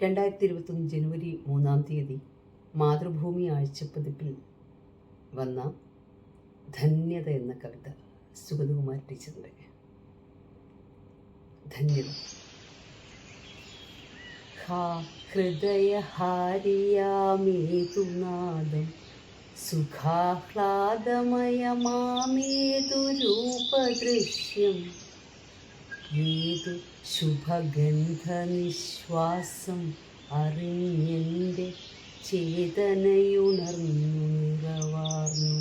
രണ്ടായിരത്തി ഇരുപത്തൊന്ന് ജനുവരി മൂന്നാം തീയതി മാതൃഭൂമി ആഴ്ചപ്പതിപ്പിൽ വന്ന ധന്യത എന്ന കവിത സുഗതകുമാർ ടീച്ചറിന്റെ ധന്യത. ഹാ ഹൃദയഹാരിയാമേതുനാദം സുഖാഹ്ലാദമയമാമേതു രൂപദൃശ്യം ഏതു ശുഭഗന്ധനിശ്വാസം അറിഞ്ഞെന്റെ ചേതനയുണർന്നു നിറവാർന്നു.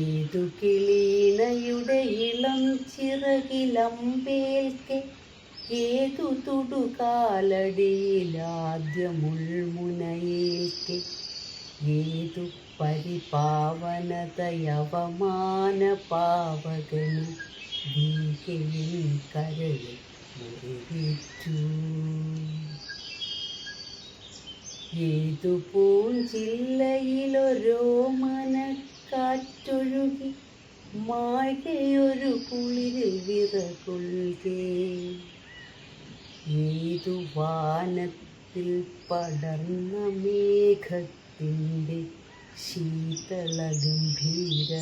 ഏതു കിളീണയുടെ ഇളം ചിറകിലമ്പേൽക്കെ ഏതു തുടുകാലടിയിലാദ്യമുൾമുനയേൽക്കെ ഏതു പരിപാവനതയവമാന പാവകന് ദീകയും കരളിൽ മുറിവിച്ചു ഏതു പൂഞ്ചില്ലയിലൊരോ മനക്കാറ്റൊഴുകി മാഴയൊരു കുളിരിൽ വിറകൊള്ളുകേ ഏതു വാനത്തിൽ പടർന്ന മേഘത്തിന്റെ ശീതള ഗംഭീരനാദത്താ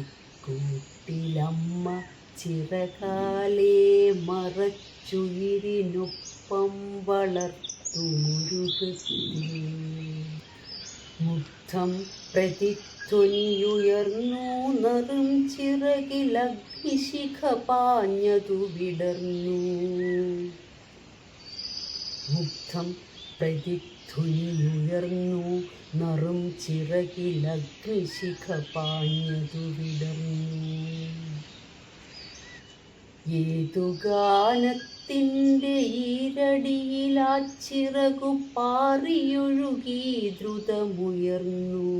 ഇക്കൂട്ടിലമ്മ ചിറകാലേ മറച്ചുയിരിനൊപ്പം വളർത്തു മുരുകത്തിൽ മുഗ്ധം പ്രതിധ്വനിയുയർന്നു നറും ചിറകിലഗ്നിശിഖ പാഞ്ഞതു വിടർന്നു. മുഗ്ധം പ്രതിധ്വനിയുയർന്നു നറും ചിറകിലഗ്നിശിഖ പാഞ്ഞതു വിടർന്നു. ഏതു ഗാനത്തിന്റെ ഈരടിയിലാച്ചിറകു പാറിയൊഴുകി ദ്രുതമുയർന്നു.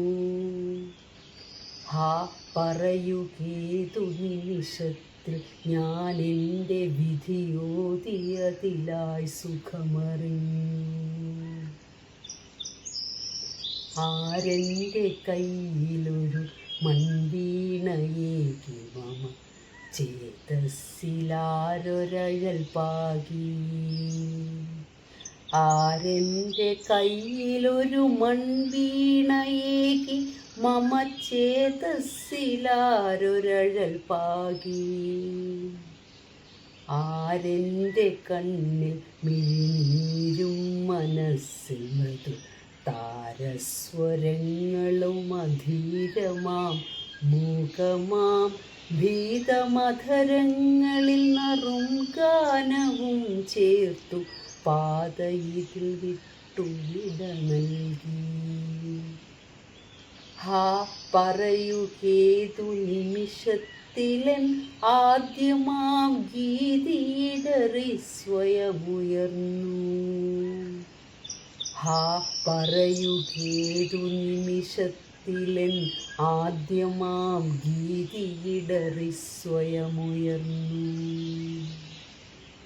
ഹാ പറയുകേതു നിമിഷത്തിൽ ഞാൻ എന്റെ വിധിയോതിയതിലായി സുഖമറിഞ്ഞു. ആരെന്റെ കയ്യിലൊരു മൺവീണയേകി മമ ചേതസ്സിലാരൊരഴൽ പാകി. ആരെന്റെ കയ്യിലൊരു മൺവീണയേകി മമ ചേതസ്സിലാരൊരഴൽ പാകി. ആരെന്റെ കണ്ണിൽ മിഴിനീരും മനസ്സിൽ മൃദു താരസ്വരങ്ങളും അധീരമാം. മൂകമാം ഭീതമധരങ്ങളിൽ നറും ഗാനവും ചേർത്തു പാതയിൽ വിട്ടുവിട നൽകി. ഹാ പറയുകേതു നിമിഷത്തിലൻ ആദ്യമാം ഗീതിയിടറി സ്വയമുയർന്നു. ഹാ പറയുകേതു നിമിഷത്തിലൻ ആദ്യമാം ഗീതിയിടറി സ്വയമുയർന്നു.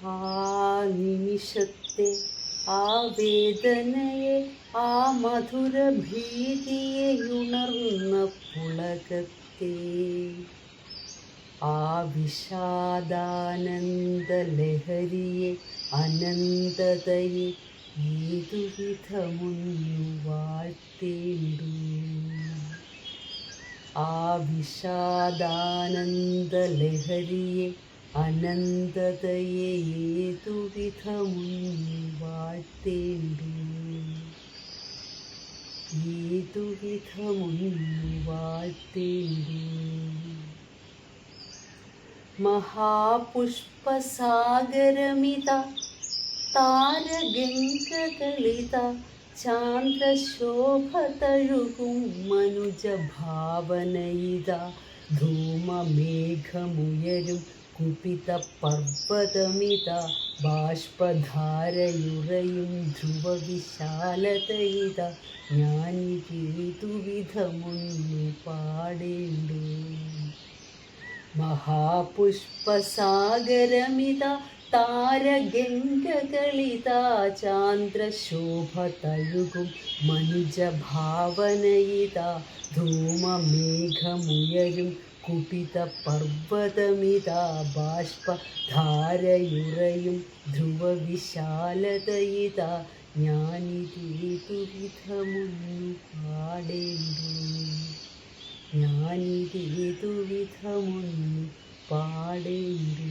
ആ നിമിഷത്തെ ആ വേദനയെ ആ മധുര ഭീതിയെ ഉണർന്ന പുളകത്തെ. ആ വിഷാദാനന്ദ ലഹരിയെ അനന്തതയെ ഏതുവിധമൊന്നു വാഴ്ത്തേണ്ടു. ആ വിഷാദാനന്ദ ലഹരിയെ അനന്തതയെ ഏതുവിധമൊന്നു വാഴ്ത്തേണ്ടു ഏതുവിധമൊന്നു വാഴ്ത്തേണ്ടു മഹാപുഷ്പസാഗരമിത താരഗംഗകളിത ചാന്ദ്രശോഭ തഴുകും മനുജഭാവനയിത. ധൂമമേഘമുയരും കുപിത പർവതമിത ബാഷ്പധാരയുറയും ധ്രുവവിശാലതയിത ഞാനിതേതുവിധമൊന്നു പാടേണ്ടു. മഹാപുഷ്പസാഗരമിത താരഗംഗകളിത ചാന്ദ്രശോഭ തഴുകും മനുജഭാവനയിതാ ധൂമമേഘമുയരും കുപിത പർവതമിതാ ബാഷ്പധാരയുറയും ധ്രുവവിശാലതയിതാ. ഞാനിതേതു വിധമൊന്നു പാടേണ്ടു ഞാനിതേതു വിധമൊന്നു പാടേണ്ടു